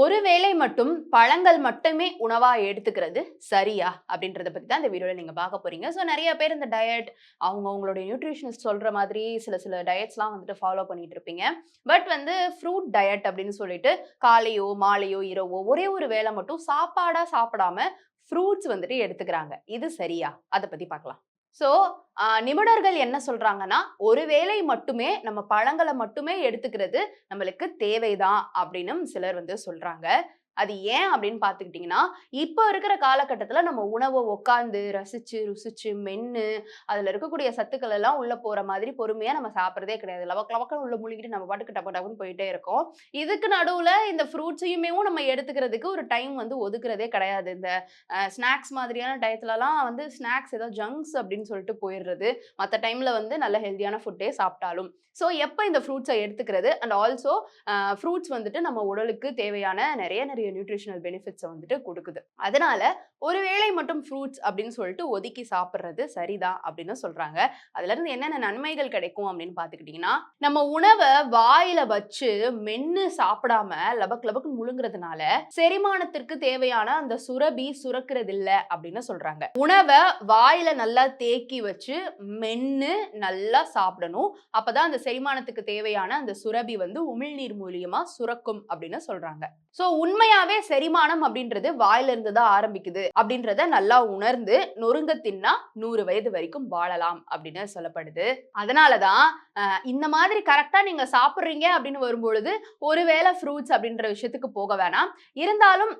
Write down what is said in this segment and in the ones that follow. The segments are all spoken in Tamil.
ஒரு வேளை மட்டும் பழங்கள் மட்டுமே உணவா எடுத்துக்கிறது சரியா? அப்படின்றத பத்தி தான் இந்த வீடியோல நீங்க பார்க்க போறீங்க. ஸோ நிறைய பேர் இந்த டயட் அவங்க அவங்களுடைய நியூட்ரிஷனிஸ்ட் சொல்ற மாதிரி சில சில டயட்ஸ்லாம் வந்துட்டு ஃபாலோ பண்ணிட்டு இருப்பீங்க. பட் வந்து ஃப்ரூட் டயட் அப்படின்னு சொல்லிட்டு காலையோ மாலையோ இரவோ ஒரே ஒரு வேளை மட்டும் சாப்பாடா சாப்பிடாம ஃப்ரூட்ஸ் வந்துட்டு எடுத்துக்கிறாங்க. இது சரியா? அதை பத்தி பார்க்கலாம். ஸோ நிபுணர்கள் என்ன சொல்றாங்கன்னா ஒருவேளை மட்டுமே நம்ம பழங்களை மட்டுமே எடுத்துக்கிறது நம்மளுக்கு தேவைதான் அப்படின்னும் சிலர் வந்து சொல்றாங்க. அது ஏன் அப்படின்னு பார்த்துக்கிட்டிங்கன்னா இப்போ இருக்கிற காலகட்டத்தில் நம்ம உணவை உட்காந்து ரசித்து ருசிச்சு மென்று அதில் இருக்கக்கூடிய சத்துக்கள் எல்லாம் உள்ளே போகிற மாதிரி பொறுமையாக நம்ம சாப்பிட்றதே கிடையாது. லவக்க லவக்கம் உள்ள முழுகிட்டு நம்ம பாட்டுக்கு டப்பு டப்புன்னு போயிட்டே இருக்கோம். இதுக்கு நடுவில் இந்த ஃப்ரூட்ஸையுமே நம்ம எடுத்துக்கிறதுக்கு ஒரு டைம் வந்து ஒதுக்குறதே கிடையாது. இந்த ஸ்நாக்ஸ் மாதிரியான டயத்துலலாம் வந்து ஸ்நாக்ஸ் ஏதோ ஜங்க்ஸ் அப்படின்னு சொல்லிட்டு போயிடுறது. மற்ற டைமில் வந்து நல்ல ஹெல்த்தியான ஃபுட்டே சாப்பிட்டாலும். ஸோ எப்போ இந்த ஃப்ரூட்ஸை எடுத்துக்கிறது? அண்ட் ஆல்சோ ஃப்ரூட்ஸ் வந்துட்டு நம்ம உடலுக்கு தேவையான நிறைய நிறைய நியூட்ரிஷனல் பெனிஃபிட்ஸை வந்துட்டு கொடுக்குது. அதனால ஒரு வேளை மட்டும் ஃப்ரூட்ஸ் அப்படின்னு சொல்லிட்டு ஒதுக்கி சாப்பிட்றது சரிதான் அப்படின்னு சொல்றாங்க. அதுல இருந்து என்னென்ன நன்மைகள் கிடைக்கும் அப்படின்னு பார்த்துக்கிட்டிங்கன்னா நம்ம உணவை வாயில வச்சு மென்னு சாப்பிடாம லபக் லபக் முழுங்குறதுனால செரிமானத்திற்கு தேவையான அந்த சுரபி சுரக்கிறது இல்ல அப்படின்னு சொல்றாங்க. உணவை வாயில நல்லா தேக்கி வச்சு மென்னு நல்லா சாப்பிடணும். அப்பதான் அந்த செரிமானத்துக்கு தேவையான அந்த சுரபி வந்து உமிழ்நீர் மூலியமா சுரக்கும் அப்படின்னு சொல்றாங்க. ஸோ உண்மையாவே செரிமானம் அப்படின்றது வாயில இருந்து தான் ஆரம்பிக்குது. அப்படின்றத நல்லா உணர்ந்து நொறுங்க தின்னா நூறு வயது வரைக்கும் வாழலாம் அப்படின்னு சொல்லப்படுது. அதனாலதான் இந்த மாதிரி கரெக்டா நீங்க சாப்பிட்றீங்க அப்படின்னு வரும்பொழுது ஒருவேளை ஃப்ரூட்ஸ் அப்படின்ற விஷயத்துக்கு போக வேணாம். இருந்தாலும்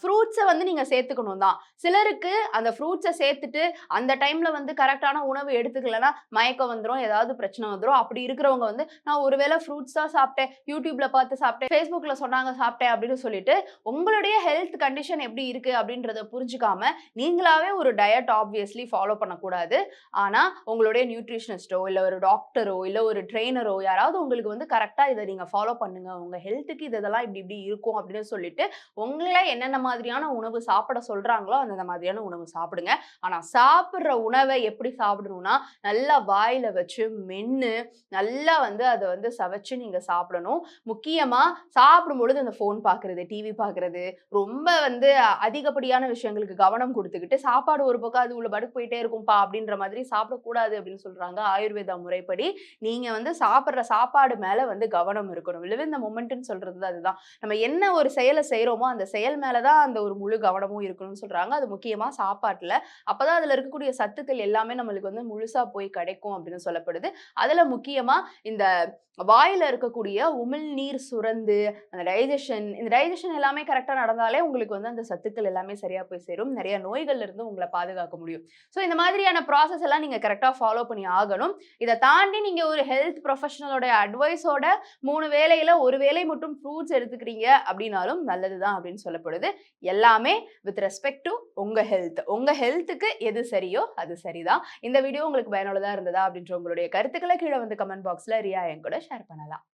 ஃப்ரூட்ஸை வந்து நீங்க சேர்த்துக்கணும் தான். சிலருக்கு அந்த ஃப்ரூட்ஸை சேர்த்துட்டு அந்த டைம்ல வந்து கரெக்டான உணவு எடுத்துக்கலன்னா மயக்கம் வந்துடும் ஏதாவது பிரச்சனை வந்துடும் அப்படி இருக்கிறவங்க வந்து நான் ஒருவேளை ஃப்ரூட்ஸ் தான் சாப்பிட்டேன் யூடியூப்ல பார்த்து சாப்பிட்டேன் ஃபேஸ்புக்ல சொன்னாங்க சாப்பிட்டேன் அப்படின்னு சொல்லிட்டு உங்களுடைய ஹெல்த் கண்டிஷன் எப்படி இருக்கு அப்படின்றத புரிஞ்சுக்காம நீங்களாவே ஒரு டயட் ஆப்வியஸ்லி ஃபாலோ பண்ணக்கூடாது. ஆனா உங்களுடைய நியூட்ரிஷனிஸ்டோ இல்லை ஒரு டாக்டரோ இல்லை ஒரு ட்ரெயினரோ யாராவது உங்களுக்கு வந்து கரெக்டாக இதை நீங்கள் ஃபாலோ பண்ணுங்க. உங்க ஹெல்த்துக்கு இதெல்லாம் இப்படி இப்படி இருக்கும் அப்படின்னு சொல்லிட்டு உங்களை என்னென்ன மாதிரியான உணவு சாப்பிட சொல்றாங்களோ அந்த மாதிரியான உணவு சாப்பிடுங்க. ஆனா சாப்பிட்ற உணவை எப்படி சாப்பிடணும்னா நல்லா வாயில வச்சு மென்று நல்லா வந்து அதை வந்து சவைச்சு நீங்க சாப்பிடணும். முக்கியமா சாப்பிடும் பொழுது அந்த ஃபோன் பார்க்கறது டிவி பார்க்கறது ரொம்ப வந்து அதிகப்படியான விஷயங்களுக்கு கவனம் கொடுத்துக்கிட்டு சாப்பாடு ஒரு பக்கம் அது உள்ள படுக்கு போயிட்டே இருக்கும்பா அப்படின்ற மாதிரி சாப்பிடக்கூடாது அப்படின்னு சொல்றாங்க ஆயுர்வேதா முறைப்படி. நீங்க வந்து சாப்பிட்ற சாப்பாடு மேல வந்து கவனம் இருக்கணும். இல்லவே இந்த மொமெண்ட்னு சொல்றது அதுதான். நம்ம என்ன ஒரு செயலை செய்யறோமோ அந்த செயல் மேலதான் அந்த ஒரு முழு கவனமும் இருக்கணும்னு சொல்றாங்க. அது முக்கியமா சாப்பாட்டுல. அப்பதான் அதுல இருக்கக்கூடிய சத்துக்கள் எல்லாமே நம்மளுக்கு வந்து முழுசா போய் கிடைக்கும் அப்படின்னு சொல்லப்படுது. அதுல முக்கியமா இந்த வாயில இருக்கக்கூடிய உமிழ்நீர் சுரந்து அந்த டைஜஷன் இந்த டைஜஷன் எல்லாமே கரெக்டாக நடந்தாலே உங்களுக்கு வந்து அந்த சத்துக்கள் எல்லாமே சரியாக போய் சேரும். நிறைய நோய்கள்ல இருந்து உங்களை பாதுகாக்க முடியும். ஸோ இந்த மாதிரியான ப்ராசஸ் எல்லாம் நீங்கள் கரெக்டாக ஃபாலோ பண்ணி ஆகணும். இதை தாண்டி நீங்கள் ஒரு ஹெல்த் ப்ரொஃபஷனலோட அட்வைஸோட மூணு வேலையில் ஒரு வேலை மட்டும் ஃப்ரூட்ஸ் எடுத்துக்கிறீங்க அப்படின்னாலும் நல்லது தான் அப்படின்னு சொல்லப்படுது. எல்லாமே வித் ரெஸ்பெக்ட் டு உங்கள் ஹெல்த் உங்கள் ஹெல்த்துக்கு எது சரியோ அது சரிதான். இந்த வீடியோ உங்களுக்கு பயனுள்ளதாக இருந்ததா அப்படின்ற உங்களுடைய கருத்துக்களை கீழே வந்து கமெண்ட் பாக்ஸில் ரியா என் கூட ஷேர் பண்ணலாம்.